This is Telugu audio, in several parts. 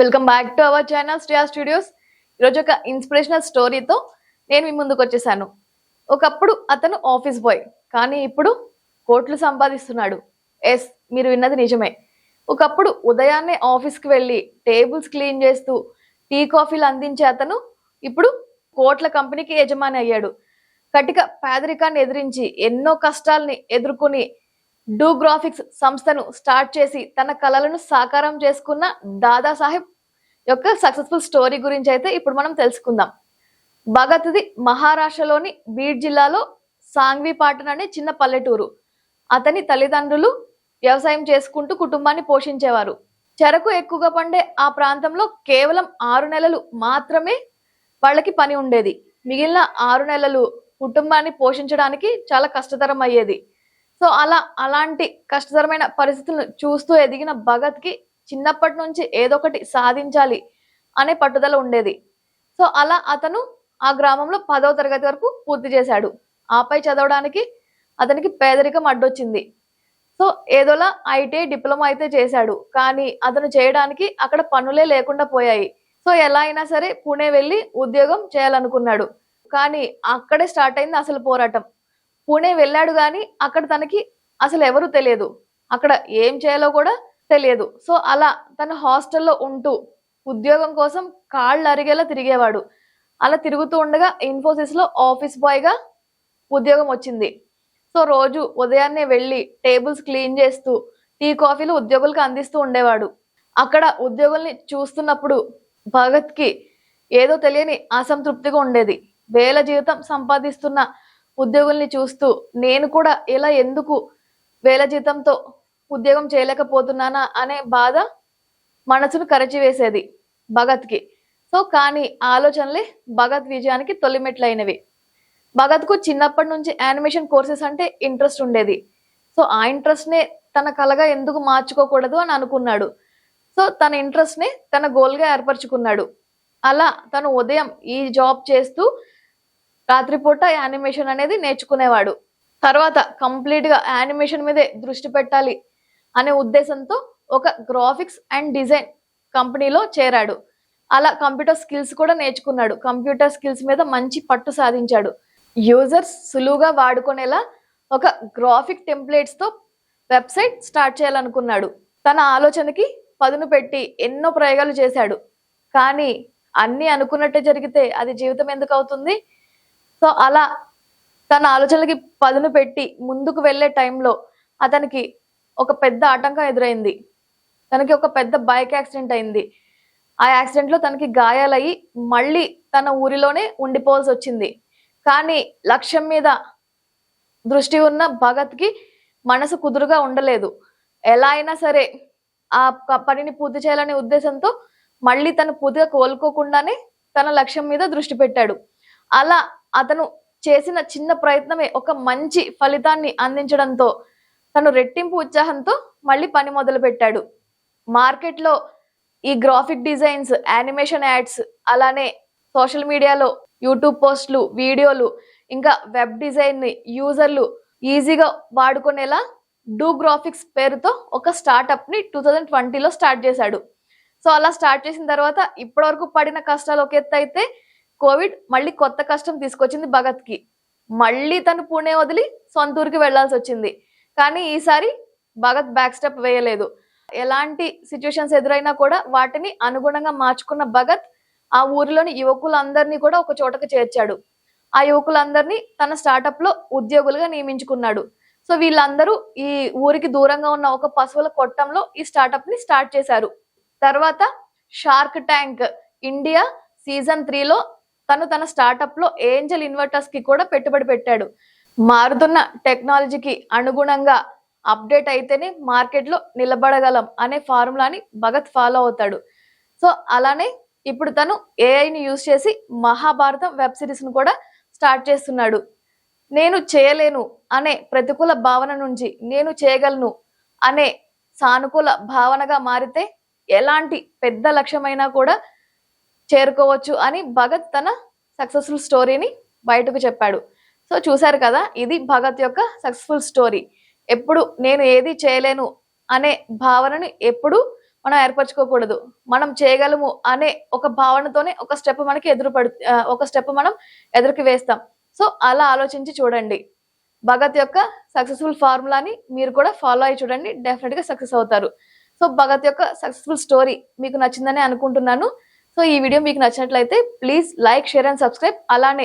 Welcome back to our channel Shriya studios. ఈరోజు ఒక ఇన్స్పిరేషనల్ స్టోరీతో నేను మీ ముందుకు వచ్చేసాను. ఒకప్పుడు అతను ఆఫీస్ బాయ్ కానీ ఇప్పుడు కోట్లు సంపాదిస్తున్నాడు. ఎస్ మీరు విన్నది నిజమే. ఒకప్పుడు ఉదయాన్నే ఆఫీస్కి వెళ్ళి టేబుల్స్ క్లీన్ చేస్తూ టీ కాఫీలు అందించే అతను ఇప్పుడు కోట్ల కంపెనీకి యజమాని అయ్యాడు. కటిక పేదరికాన్ని ఎదిరించి ఎన్నో కష్టాల్ని ఎదుర్కొని డూ గ్రాఫిక్స్ సంస్థను స్టార్ట్ చేసి తన కళలను సాకారం చేసుకున్న దాదాసాహెబ్ యొక్క సక్సెస్ఫుల్ స్టోరీ గురించి అయితే ఇప్పుడు మనం తెలుసుకుందాం. భగత్ది మహారాష్ట్రలోని బీడ్ జిల్లాలో సాంగ్వి పాటన్ అనే చిన్న పల్లెటూరు. అతని తల్లిదండ్రులు వ్యవసాయం చేసుకుంటూ కుటుంబాన్ని పోషించేవారు. చెరకు ఎక్కువగా పండే ఆ ప్రాంతంలో కేవలం ఆరు నెలలు మాత్రమే వాళ్ళకి పని ఉండేది. మిగిలిన ఆరు నెలలు కుటుంబాన్ని పోషించడానికి చాలా కష్టతరం అయ్యేది. సో అలా అలాంటి కష్టతరమైన పరిస్థితులను చూస్తూ ఎదిగిన భగత్కి చిన్నప్పటి నుంచి ఏదో ఒకటి సాధించాలి అనే పట్టుదల ఉండేది. సో అలా అతను ఆ గ్రామంలో పదవ తరగతి వరకు పూర్తి చేశాడు. ఆపై చదవడానికి అతనికి పేదరికం అడ్డొచ్చింది. సో ఏదోలా ఐటీ డిప్లొమా అయితే చేశాడు. కానీ అతను చేయడానికి అక్కడ పనులే లేకుండా పోయాయి. సో ఎలా అయినా సరే పుణే వెళ్ళి ఉద్యోగం చేయాలనుకున్నాడు. కానీ అక్కడే స్టార్ట్ అయింది అసలు పోరాటం. పూణే వెళ్ళాడు కానీ అక్కడ తనకి అసలు ఎవరు తెలియదు. అక్కడ ఏం చేయాలో కూడా తెలియదు. సో అలా తన హాస్టల్లో ఉంటూ ఉద్యోగం కోసం కాళ్ళు అరిగేలా తిరిగేవాడు. అలా తిరుగుతూ ఉండగా ఇన్ఫోసిస్లో ఆఫీస్ బాయ్గా ఉద్యోగం వచ్చింది. సో రోజు ఉదయాన్నే వెళ్ళి టేబుల్స్ క్లీన్ చేస్తూ టీ కాఫీలు ఉద్యోగులకు అందిస్తూ ఉండేవాడు. అక్కడ ఉద్యోగుల్ని చూస్తున్నప్పుడు భగత్కి ఏదో తెలియని అసంతృప్తిగా ఉండేది. వేల జీవితం సంపాదిస్తున్న ఉద్యోగుల్ని చూస్తూ నేను కూడా ఇలా ఎందుకు వేల జీతంతో ఉద్యోగం చేయలేకపోతున్నానా అనే బాధ మనసును కరచివేసేది భగత్కి. సో కానీ ఆలోచనలే భగత్ విజయానికి తొలిమెట్లైనవి. భగత్కు చిన్నప్పటి నుంచి యానిమేషన్ కోర్సెస్ అంటే ఇంట్రెస్ట్ ఉండేది. సో ఆ ఇంట్రెస్ట్నే తన కలగా ఎందుకు మార్చుకోకూడదు అని అనుకున్నాడు. సో తన ఇంట్రెస్ట్ని తన గోల్గా ఏర్పరచుకున్నాడు. అలా తను ఉదయం ఈ జాబ్ చేస్తూ రాత్రిపూట యానిమేషన్ అనేది నేర్చుకునేవాడు. తర్వాత కంప్లీట్గా యానిమేషన్ మీదే దృష్టి పెట్టాలి అనే ఉద్దేశంతో ఒక గ్రాఫిక్స్ అండ్ డిజైన్ కంపెనీలో చేరాడు. అలా కంప్యూటర్ స్కిల్స్ కూడా నేర్చుకున్నాడు. కంప్యూటర్ స్కిల్స్ మీద మంచి పట్టు సాధించాడు. యూజర్స్ సులువుగా వాడుకునేలా ఒక గ్రాఫిక్ టెంప్లెట్స్తో వెబ్సైట్ స్టార్ట్ చేయాలనుకున్నాడు. తన ఆలోచనకి పదును పెట్టి ఎన్నో ప్రయోగాలు చేశాడు. కానీ అన్నీ అనుకున్నట్టే జరిగితే అది జీవితం ఎందుకు అవుతుంది? సో అలా తన ఆలోచనలకి పదును పెట్టి ముందుకు వెళ్ళే టైంలో అతనికి ఒక పెద్ద ఆటంకం ఎదురైంది. తనకి ఒక పెద్ద బైక్ యాక్సిడెంట్ అయింది. ఆ యాక్సిడెంట్లో తనకి గాయాలయ్యి మళ్ళీ తన ఊరిలోనే ఉండిపోవాల్సి వచ్చింది. కానీ లక్ష్యం మీద దృష్టి ఉన్న భగత్కి మనసు కుదురుగా ఉండలేదు. ఎలా అయినా సరే ఆ పనిని పూర్తి చేయాలనే ఉద్దేశంతో మళ్ళీ తను పూర్తిగా కోలుకోకుండానే తన లక్ష్యం మీద దృష్టి పెట్టాడు. అలా అతను చేసిన చిన్న ప్రయత్నమే ఒక మంచి ఫలితాన్ని అందించడంతో తను రెట్టింపు ఉత్సాహంతో మళ్ళీ పని మొదలు పెట్టాడు మార్కెట్లో ఈ గ్రాఫిక్ డిజైన్స్ యానిమేషన్ యాడ్స్ అలానే సోషల్ మీడియాలో యూట్యూబ్ పోస్టులు వీడియోలు ఇంకా వెబ్ డిజైన్ యూజర్లు ఈజీగా వాడుకునేలా డూ గ్రాఫిక్స్ పేరుతో ఒక స్టార్టప్ని టూ థౌజండ్ ట్వంటీలో స్టార్ట్ చేశాడు. సో అలా స్టార్ట్ చేసిన తర్వాత ఇప్పటివరకు పడిన కష్టాలు ఒక ఎత్తు అయితే కోవిడ్ మళ్ళీ కొత్త కష్టం తీసుకొచ్చింది భగత్కి మళ్ళీ తను పూణే వదిలి సొంత ఊరికి వెళ్ళాల్సి వచ్చింది. కానీ ఈసారి భగత్ బ్యాక్ స్టెప్ వేయలేదు. ఎలాంటి సిచ్యువేషన్స్ ఎదురైనా కూడా వాటిని అనుగుణంగా మార్చుకున్న భగత్ ఆ ఊరిలోని యువకులందరినీ కూడా ఒక చోటకు చేర్చాడు. ఆ యువకులందరినీ తన స్టార్టప్లో ఉద్యోగులుగా నియమించుకున్నాడు. సో వీళ్ళందరూ ఈ ఊరికి దూరంగా ఉన్న ఒక పశువుల కొట్టంలో ఈ స్టార్టప్ని స్టార్ట్ చేశారు. తర్వాత షార్క్ ట్యాంక్ ఇండియా సీజన్ త్రీలో తను తన స్టార్టప్లో ఏంజల్ ఇన్వర్టర్స్కి కూడా పెట్టుబడి పెట్టాడు. మారుతున్న టెక్నాలజీకి అనుగుణంగా అప్డేట్ అయితేనే మార్కెట్లో నిలబడగలం అనే ఫార్ములాని భగత్ ఫాలో అవుతాడు. సో అలానే ఇప్పుడు తను ఏఐని యూజ్ చేసి మహాభారతం వెబ్ సిరీస్ను కూడా స్టార్ట్ చేస్తున్నాడు. నేను చేయలేను అనే ప్రతికూల భావన నుంచి నేను చేయగలను అనే సానుకూల భావనగా మారితే ఎలాంటి పెద్ద లక్ష్యమైనా కూడా చేరుకోవచ్చు అని భగత్ తన సక్సెస్ఫుల్ స్టోరీని బయటకు చెప్పాడు. సో చూశారు కదా ఇది భగత్ యొక్క సక్సెస్ఫుల్ స్టోరీ ఎప్పుడు నేను ఏది చేయలేను అనే భావనను ఎప్పుడు మనం ఏర్పరచుకోకూడదు. మనం చేయగలము అనే ఒక భావనతోనే ఒక స్టెప్ మనకి ఎదురు పడు ఒక స్టెప్ మనం ఎదురుకి వేస్తాం. సో అలా ఆలోచించి చూడండి. భగత్ యొక్క సక్సెస్ఫుల్ ఫార్ములాని మీరు కూడా ఫాలో అయ్యి చూడండి. డెఫినెట్గా సక్సెస్ అవుతారు. సో భగత్ యొక్క సక్సెస్ఫుల్ స్టోరీ మీకు నచ్చిందని అనుకుంటున్నాను. సో ఈ వీడియో మీకు నచ్చినట్లయితే please like share and subscribe. అలానే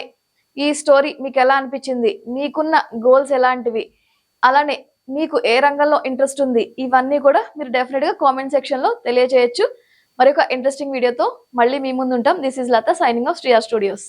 ఈ స్టోరీ మీకు ఎలా అనిపించింది? మీకున్న గోల్స్ ఎలాంటివి? అలానే మీకు ఏ రంగంలో ఇంట్రెస్ట్ ఉంది? ఇవన్నీ కూడా మీరు డెఫినెట్గా కామెంట్ సెక్షన్లో తెలియజేయచ్చు. మరొక మరి ఒక ఇంట్రెస్టింగ్ వీడియోతో మళ్ళీ మీ ముందు ఉంటాం this is Latha signing off Shriya studios